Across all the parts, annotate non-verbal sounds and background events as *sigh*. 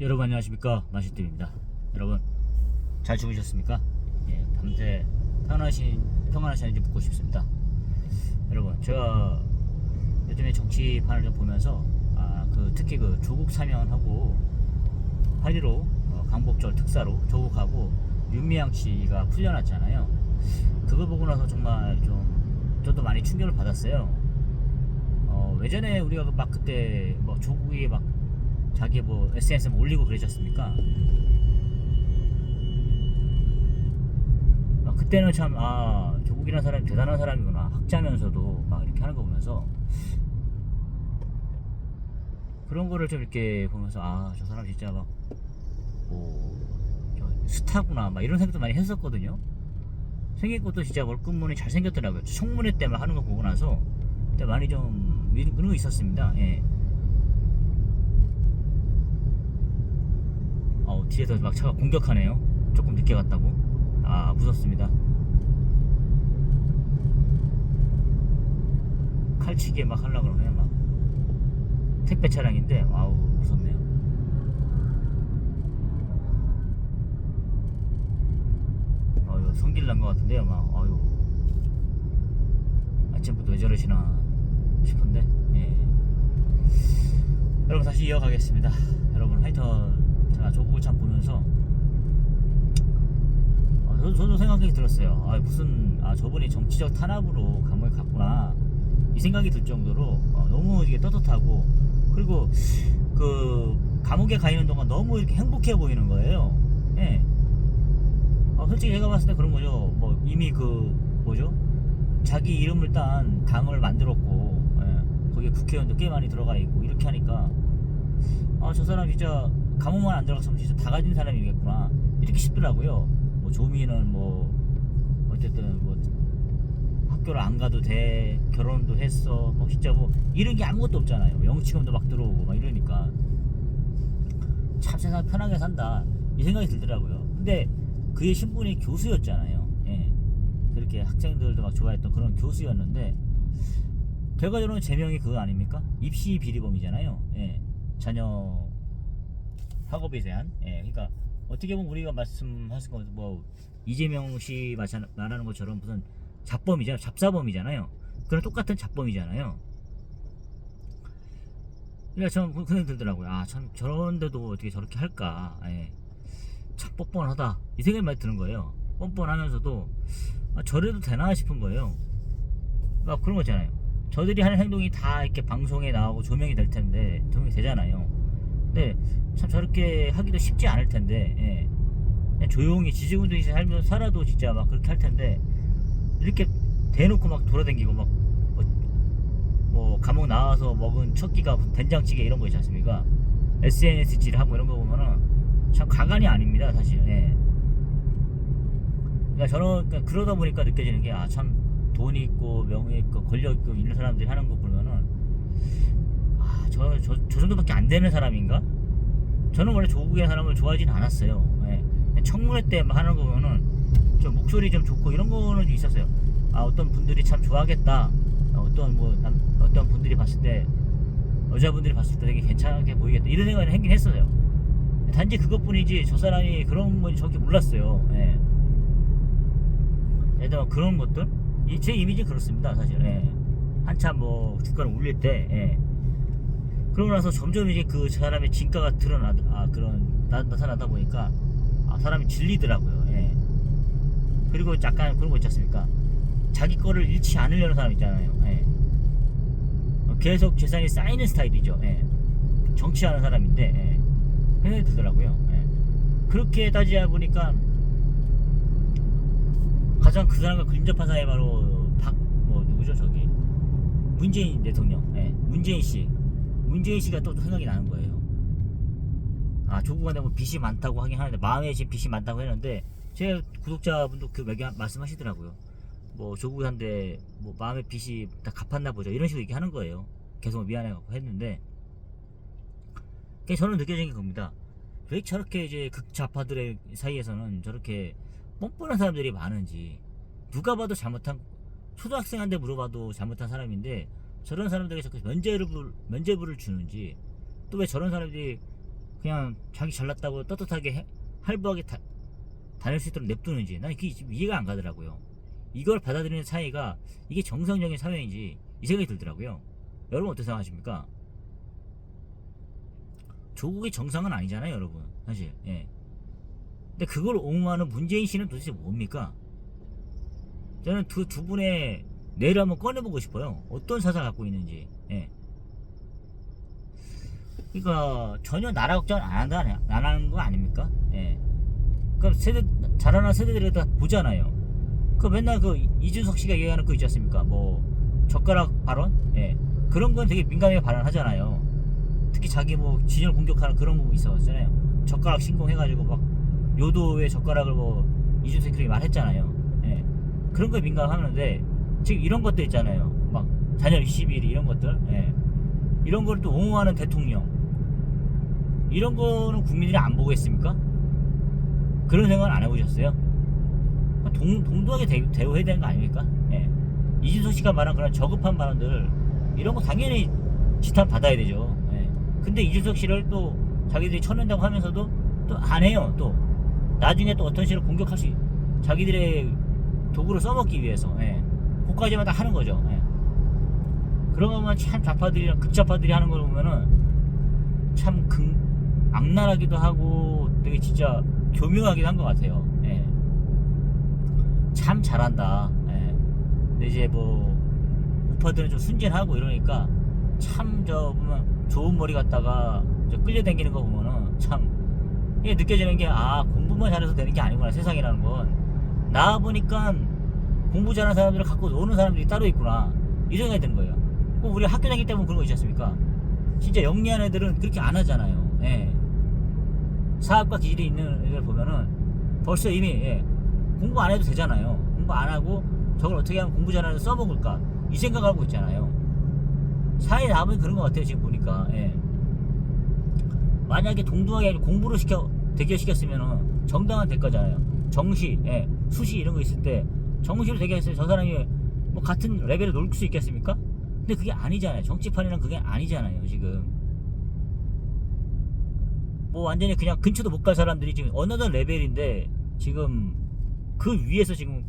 여러분 안녕하십니까? 마시뜸입니다. 여러분 잘 주무셨습니까? 예, 밤새 평안하신, 평안하시는지 묻고 싶습니다. 여러분 제가 요즘에 정치판을 좀 보면서 아, 그 특히 그 조국 사면하고 8.15 어, 강복절 특사로 조국하고 윤미향 씨가 풀려났잖아요. 그거 보고 나서 정말 좀 저도 많이 충격을 받았어요. 어, 예전에 우리가 막 그때 뭐 조국이 막 자기 뭐 SNS에 뭐 올리고 그러셨습니까? 아, 그때는 참, 아, 조국이라는 사람이 대단한 사람이구나. 학자면서도 막 이렇게 하는 거 보면서 그런 거를 좀 이렇게 보면서 아, 저 사람 진짜 막, 뭐, 저 스타구나. 막 이런 생각도 많이 했었거든요. 생긴 것도 진짜 월급문이 잘생겼더라고요. 청문회 때만 하는 거 보고 나서 그때 많이 좀 그런 거 있었습니다. 예. 어, 뒤에서 막 차가 공격하네요. 조금 늦게 갔다고. 아, 무섭습니다. 칼치기에 막 하려고 그러네요, 막. 택배 차량인데, 아우, 무섭네요. 어유 성질 난 것 같은데요, 막, 어유 아침부터 왜 저러시나 싶은데, 예. 여러분 다시 이어가겠습니다. 여러분 하여튼 제가 조국을 참 보면서 어, 저도, 저도 생각이 들었어요. 아, 무슨 아 저분이 정치적 탄압으로 감옥에 갔구나 이 생각이 들 정도로 어, 너무 이게 떳떳하고 그리고 그 감옥에 가 있는 동안 너무 이렇게 행복해 보이는 거예요. 예. 어, 솔직히 제가 봤을 때 그런 거죠. 뭐 이미 그 뭐죠? 자기 이름을 딴 당을 만들었고 예. 거기에 국회의원도 꽤 많이 들어가 있고 이렇게 하니까 아 저 사람 진짜 감옥만 안 들어갔으면 진짜 다 가진 사람이겠구나 이렇게 싶더라고요. 뭐 조미는 뭐 어쨌든 뭐 학교를 안 가도 돼 결혼도 했어 뭐 진짜 뭐 이런 게 아무것도 없잖아요. 영치금도 막 들어오고 막 이러니까 참 세상 편하게 산다 이 생각이 들더라고요. 근데 그의 신분이 교수였잖아요. 예. 그렇게 학생들도 막 좋아했던 그런 교수였는데 결과적으로는 제명이 그거 아닙니까? 입시 비리범이잖아요. 예. 자녀 학업에 대한. 예. 그러니까 어떻게 보면 우리가 말씀하신 거뭐 이재명 씨 말하는 것처럼 무슨 잡범이잖아요. 잡사범이잖아요. 그런 똑같은 잡범이잖아요. 그러니까 저는 그 생각이 들더라고요. 아, 참 저런데도 어떻게 저렇게 할까? 예. 참 뻔뻔하다. 이 생각이 많이 드는 거예요. 뻔뻔하면서도 아, 저래도 되나 싶은 거예요. 막 그런 거잖아요. 저들이 하는 행동이 다 이렇게 방송에 나오고 조명이 될 텐데 조명이 되잖아요. 근데 참 저렇게 하기도 쉽지 않을 텐데 예. 조용히 지지군들이 살면 살아도 진짜 막 그렇게 할 텐데 이렇게 대놓고 막 돌아다니고 막 뭐 감옥 나와서 먹은 첫 끼가 된장찌개 이런 거 있지 않습니까? SNS 질 하고 이런 거 보면은 참 가관이 아닙니다 사실. 예. 그러니까 저는 그러니까 그러다 보니까 느껴지는 게 아 참 돈이 있고 명예 있고 권력 있고 이런 사람들이 하는 거 보면은 아 저 저 저 정도밖에 안 되는 사람인가? 저는 원래 조국의 사람을 좋아하진 않았어요. 예. 청문회 때막 하는 거 보면은 좀 목소리 좀 좋고 이런 거는 좀 있었어요. 아 어떤 분들이 참 좋아하겠다. 아, 어떤 뭐 남, 어떤 분들이 봤을 때 여자분들이 봤을 때 되게 괜찮게 보이겠다 이런 생각이 생긴 했어요. 단지 그것뿐이지 저 사람이 그런 건지 저렇게 몰랐어요. 예. 예를 들어 그런 것들 이- 제 이미지 그렇습니다 사실. 예. 한참 뭐 주가를 올릴 때 예. 그러고 나서 점점 이제 그 사람의 진가가 드러나 아 그런 나, 나타나다 보니까 아 사람이 질리더라고요. 예. 그리고 약간 그런 거 있지 않습니까? 자기 거를 잃지 않으려는 사람 있잖아요. 예. 어, 계속 재산이 쌓이는 스타일이죠. 예. 정치하는 사람인데 예. 생각이 들더라고요. 예. 그렇게 따지다 보니까 가장 그 사람과 근접한 사람이 바로 박뭐 누구죠 저기 문재인 대통령. 예. 문재인 씨. 문재인 씨가 또 생각이 나는 거예요. 아 조국한테 뭐 빚이 많다고 하긴 하는데 마음에 지금 빚이 많다고 했는데 제 구독자분도 그 얘기 말씀하시더라고요. 뭐 조국한테 뭐 마음의 빚이 다 갚았나 보죠 이런 식으로 얘기하는 거예요. 계속 미안해갖고 했는데 그게 저는 느껴진 게 겁니다. 왜 저렇게 이제 극좌파들의 사이에서는 저렇게 뻔뻔한 사람들이 많은지 누가 봐도 잘못한 초등학생한테 물어봐도 잘못한 사람인데 저런 사람들에게 자꾸 면죄부를 면죄부를 주는지 또 왜 저런 사람들이 그냥 자기 잘났다고 떳떳하게 해- 할부하게 다, 다닐 수 있도록 냅두는지 나는 그게 이해가 안 가더라고요. 이걸 받아들이는 사회가 이게 정상적인 사회인지 이 생각이 들더라고요. 여러분 어떻게 생각하십니까? 조국의 정상은 아니잖아요, 여러분. 사실. 예. 근데 그걸 옹호하는 문재인 씨는 도대체 뭡니까? 저는 그두 분의 뇌를 한번 꺼내보고 싶어요. 어떤 사상을 갖고 있는지. 예. 그러니까 전혀 나라 걱정 안 한다, 안 하는 거 아닙니까? 예. 그럼 세대 자라는 세대들이 다 보잖아요. 그 맨날 그 이준석 씨가 얘기하는 거 있지 않습니까? 뭐 젓가락 발언, 예. 그런 건 되게 민감하게 발언하잖아요. 특히 자기 뭐 진영을 공격하는 그런 부분 있었잖아요. 젓가락 신공해가지고 막 요도의 젓가락을 뭐 이준석이 그렇게 말했잖아요. 예. 그런 거에 민감하는데 지금 이런 것도 있잖아요. 막 단열 21 이런 것들, 예. 이런 걸 또 옹호하는 대통령 이런 거는 국민들이 안 보겠습니까? 그런 생각은 안 해보셨어요? 동, 동등하게 대, 대우해야 되는 거 아닙니까? 예. 이준석 씨가 말한 그런 저급한 발언들 이런 거 당연히 지탄 받아야 되죠. 예. 근데 이준석 씨를 또 자기들이 쳐낸다고 하면서도 또 안 해요. 또 나중에 또 어떤 식으로 공격할 수 있- 자기들의 도구를 써먹기 위해서 예. 그까지만 다 하는 거죠. 예. 그런 거 보면 참 좌파들이랑 극좌파들이 하는 걸 보면은 참 극, 악랄하기도 하고 되게 진짜 교묘하기도 한 것 같아요. 예. 참 잘한다. 예. 근데 이제 뭐 우파들은 좀 순진하고 이러니까 참 저 보면 좋은 머리 갖다가 저 끌려다니는 거 보면은 참 이게 느껴지는 게 아 공부만 잘해서 되는 게 아니구나 세상이라는 건 나와 보니까 공부 잘하는 사람들을 갖고 노는 사람들이 따로 있구나 이 생각이 드는 거예요. 꼭 우리 학교 다닐 때 보면 그런 거 있지 않습니까? 진짜 영리한 애들은 그렇게 안 하잖아요. 예. 사업과 기질이 있는 애들 보면은 벌써 이미 예, 공부 안 해도 되잖아요. 공부 안 하고 저걸 어떻게 하면 공부 잘하는 써먹을까 이 생각을 하고 있잖아요. 사회 나오면 그런 것 같아요 지금 보니까. 예. 만약에 동등하게 공부를 시켜 대결시켰으면은 정당한 대가잖아요. 정시, 예, 수시 이런 거 있을 때 정시로 대결했을 때저 사람이 뭐 같은 레벨에 놀 수 있겠습니까? 근데 그게 아니잖아요. 정치판이란 그게 아니잖아요 지금. 뭐 완전히 그냥 근처도 못 갈 사람들이 지금 어느덧 레벨인데 지금 그 위에서 지금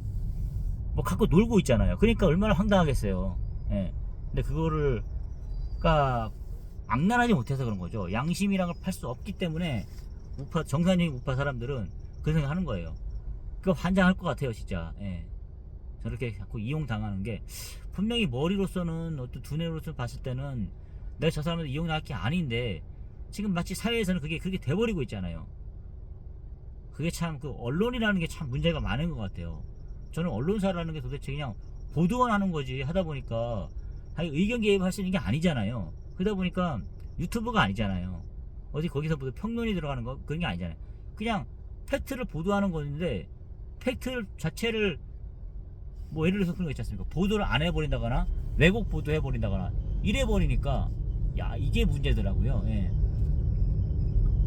뭐 갖고 놀고 있잖아요. 그러니까 얼마나 황당하겠어요. 예. 근데 그거를 그러니까 악랄하지 못해서 그런 거죠. 양심이란 걸 팔 수 없기 때문에 우파 정상적인 우파 사람들은 그 생각 하는 거예요. 그거 환장할 것 같아요, 진짜. 예. 저렇게 자꾸 이용 당하는 게 분명히 머리로서는 어떤 두뇌로서 봤을 때는 내가 저 사람을 이용 당할 게 아닌데 지금 마치 사회에서는 그게 그게 돼버리고 있잖아요. 그게 참 그 언론이라는 게 참 문제가 많은 것 같아요. 저는 언론사라는 게 도대체 그냥 보도만 하는 거지 하다 보니까 의견 개입할 수 있는 게 아니잖아요. 그러다 보니까 유튜브가 아니잖아요. 어디 거기서 뭐 평론이 들어가는 거 그런 게 아니잖아요. 그냥 팩트를 보도하는 건데 팩트 자체를 뭐 예를 들어서 그런 거 있지 않습니까? 보도를 안 해버린다거나 왜곡 보도 해 버린다거나 이래 버리니까 야 이게 문제더라고요. 예.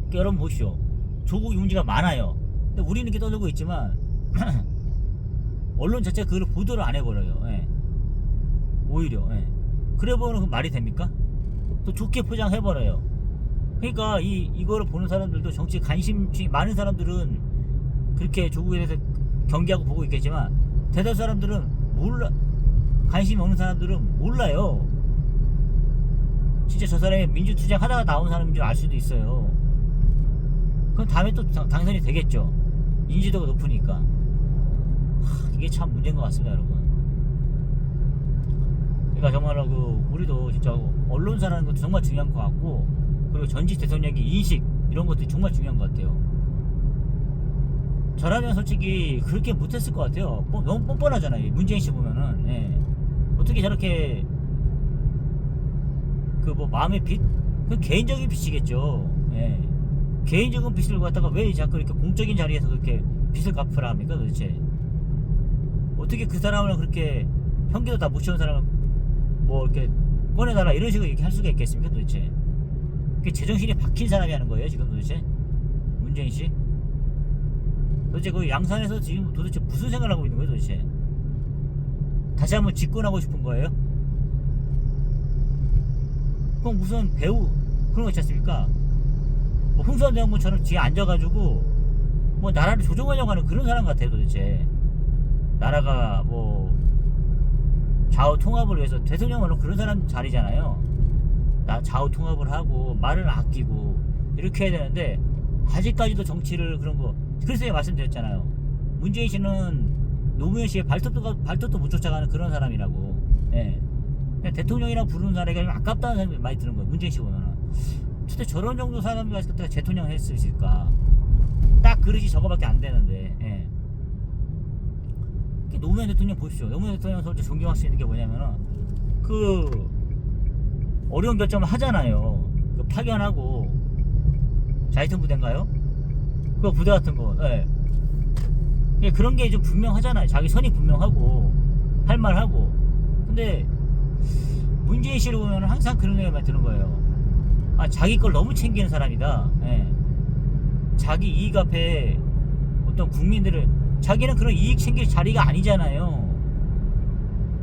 그러니까 여러분 보시오. 조국이 문제가 많아요. 근데 우리는 이렇게 떠들고 있지만 *clears throat* 언론 자체가 그걸 보도를 안 해버려요. 예. 오히려 예. 그래 보면 그 말이 됩니까? 또 좋게 포장해 버려요. 그러니까 이 이거를 보는 사람들도 정치 관심이 많은 사람들은 그렇게 조국에 대해서 경계하고 보고 있겠지만 대다수 사람들은 몰라 관심이 없는 사람들은 몰라요. 진짜 저 사람이 민주투쟁 하다가 나온 사람인 줄 알 수도 있어요. 그럼 다음에 또 당- 당선이 되겠죠. 인지도가 높으니까. 하, 이게 참 문제인 것 같습니다, 여러분. 그러니까 정말로 그 우리도 진짜 언론사라는 것도 정말 중요한 것 같고 그리고 전직 대통령의 인식 이런 것들이 정말 중요한 것 같아요. 저라면 솔직히 그렇게 못했을 것 같아요. 뭐, 너무 뻔뻔하잖아요. 문재인 씨 보면은 예. 어떻게 저렇게 그 뭐 마음의 빚? 그 개인적인 빚이겠죠. 예. 개인적인 빚을 갖다가 왜 자꾸 이렇게 공적인 자리에서 그렇게 빚을 갚으라 합니까 도대체? 어떻게 그 사람을 그렇게 형기도 다 못 채운 사람을 뭐 이렇게 꺼내달라 이런 식으로 얘기할 수가 있겠습니까 도대체? 그게 제정신이 박힌 사람이 하는 거예요 지금 도대체? 문재인 씨? 도대체 그 양산에서 지금 도대체 무슨 생각을 하고 있는 거예요 도대체? 다시 한번 집권하고 싶은 거예요? 그럼 무슨 배우 그런 거 있지 않습니까? 뭐 흥선 대원군처럼 뒤에 앉아가지고 뭐 나라를 조종하려고 하는 그런 사람 같아요 도대체 나라가 뭐 좌우 통합을 위해서 대통령은 그런 사람 자리잖아요 나 좌우 통합을 하고 말을 아끼고 이렇게 해야 되는데 아직까지도 정치를 그런 거 제가 말씀드렸잖아요. 문재인 씨는 노무현 씨의 발톱도 가- 발톱도 못 쫓아가는 그런 사람이라고. 예. 대통령이라 부르는 사람이 좀 아깝다는 생각이 많이 드는 거예요. 문재인 씨 보면은. 진짜 저런 정도 사람이 갔을 때 대통령 했을 수 있을까? 딱 그릇이 저거밖에 안 되는데 예. 노무현 대통령 보십시오. 노무현 대통령 솔직히 존경할 수 있는 게 뭐냐면은 그 어려운 결정을 하잖아요. 그 파견하고 자이턴 부대인가요? 그거 부대 같은 거 예. 예, 그런 게 좀 분명하잖아요 자기 선이 분명하고 할 말 하고 근데 문재인 씨를 보면 항상 그런 생각이 드는 거예요 아 자기 걸 너무 챙기는 사람이다 예. 자기 이익 앞에 어떤 국민들을 자기는 그런 이익 챙길 자리가 아니잖아요.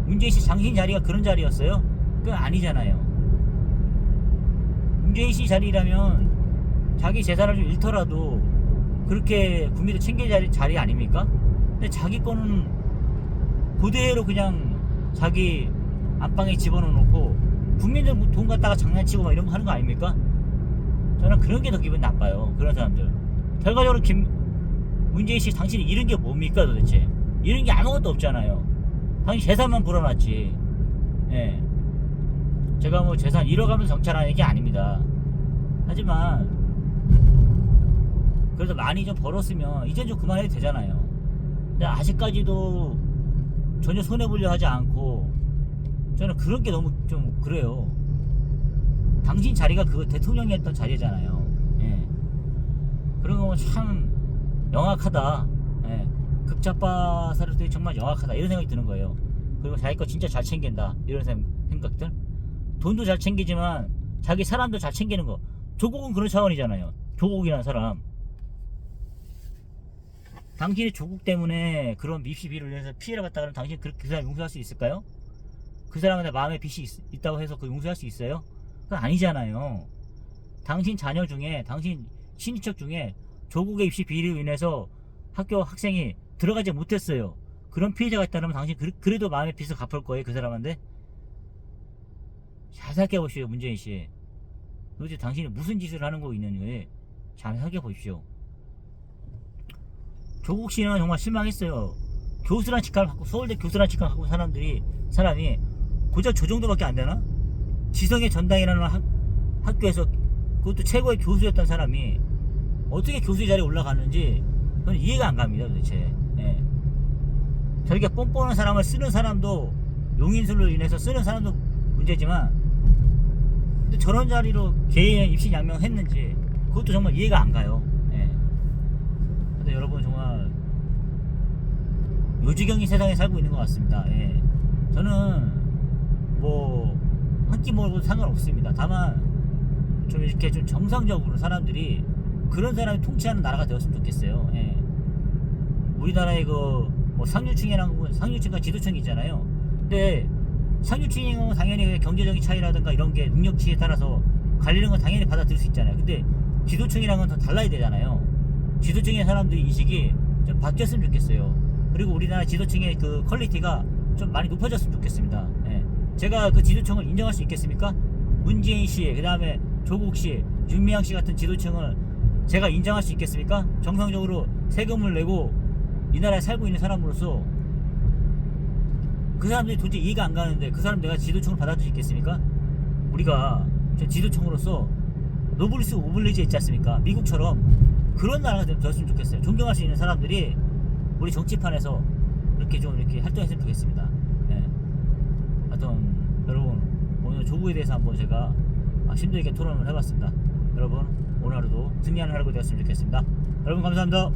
문재인 씨 당신 자리가 그런 자리였어요? 그건 아니잖아요. 문재인 씨 자리라면 자기 재산을 좀 잃더라도 그렇게 국민들 챙길 자리, 자리 아닙니까? 근데 자기 거는 그대로 그냥 자기 안방에 집어넣고 국민들 돈 갖다가 장난치고 막 이런 거 하는 거 아닙니까? 저는 그런 게 더 기분 나빠요. 그런 사람들. 결과적으로 김 문재인 씨 당신이 잃은 게 뭡니까 도대체? 잃은 게 아무것도 없잖아요. 당신 재산만 불어놨지. 예. 제가 뭐 재산 잃어가면서 정찰하는 게 아닙니다. 하지만 그래도 많이 좀 벌었으면 이젠 좀 그만해도 되잖아요. 근데 아직까지도 전혀 손해 보려 하지 않고 저는 그런 게 너무 좀 그래요. 당신 자리가 그 대통령이 했던 자리잖아요. 예. 그런 거 보면 참 영악하다. 예. 극자파 사람들이 정말 영악하다. 이런 생각이 드는 거예요. 그리고 자기 거 진짜 잘 챙긴다. 이런 생- 생각들. 돈도 잘 챙기지만 자기 사람도 잘 챙기는 거. 조국은 그런 차원이잖아요. 조국이라는 사람. 당신이 조국 때문에 그런 밉시 비를 해서 피해를 봤다 그러면 당신 그, 그 사람 용서할 수 있을까요? 그 사람한테 마음에 빚이 있, 다고 해서 그 용서할 수 있어요? 그건 아니잖아요. 당신 자녀 중에 당신 친인척 중에 조국의 입시 비리로 인해서 학교 학생이 들어가지 못했어요. 그런 피해자가 있다면 당신 그, 그래도 마음의 빚을 갚을 거예요 그 사람한테? 잘 생각해 보십시오 문재인 씨. 도대체 당신이 무슨 짓을 하는 거 있는지 잘 생각해 보십시오. 조국 씨는 정말 실망했어요. 교수란 직함을 갖고 서울대 교수란 직함을 갖고 사람들이 사람이 고작 저 정도밖에 안 되나? 지성의 전당이라는 학, 학교에서 그것도 최고의 교수였던 사람이 어떻게 교수 자리에 올라갔는지 저는 이해가 안 갑니다 도대체. 예. 저렇게 뻔뻔한 사람을 쓰는 사람도 용인술로 인해서 쓰는 사람도 문제지만 근데 저런 자리로 개인의 입시 양명했는지 그것도 정말 이해가 안 가요. 예. 근데 여러분 정말 요지경이 세상에 살고 있는 것 같습니다. 예. 저는 뭐 한 끼 먹어도 상관없습니다. 다만 좀 이렇게 좀 정상적으로 사람들이 그런 사람이 통치하는 나라가 되었으면 좋겠어요. 예. 우리나라의 그뭐 상류층이라는 건 상류층과 지도층이 있잖아요. 근데 상류층은 당연히 경제적인 차이라든가 이런 게 능력치에 따라서 갈리는 건 당연히 받아들일 수 있잖아요. 근데 지도층이랑은 더 달라야 되잖아요. 지도층의 사람들이 인식이 좀 바뀌었으면 좋겠어요. 그리고 우리나라 지도층의 그 퀄리티가 좀 많이 높아졌으면 좋겠습니다. 예. 제가 그 지도층을 인정할 수 있겠습니까? 문재인 씨, 그 다음에 조국 씨, 윤미향 씨 같은 지도층을 제가 인정할 수 있겠습니까? 정상적으로 세금을 내고 이 나라에 살고 있는 사람으로서 그 사람들이 도저히 이해가 안 가는데 그 사람 내가 지도층을 받아들일 수 있겠습니까? 우리가 저 지도층으로서 노블리스 오블리지 있지 않습니까? 미국처럼 그런 나라가 되- 되었으면 좋겠어요. 존경할 수 있는 사람들이 우리 정치판에서 이렇게 좀 이렇게 활동했으면 좋겠습니다. 예. 하여튼 여러분 오늘 조국에 대해서 한번 제가 아, 심도 있게 토론을 해봤습니다. 여러분 오늘 하루도 승리하는 하루가 되었으면 좋겠습니다. 여러분 감사합니다.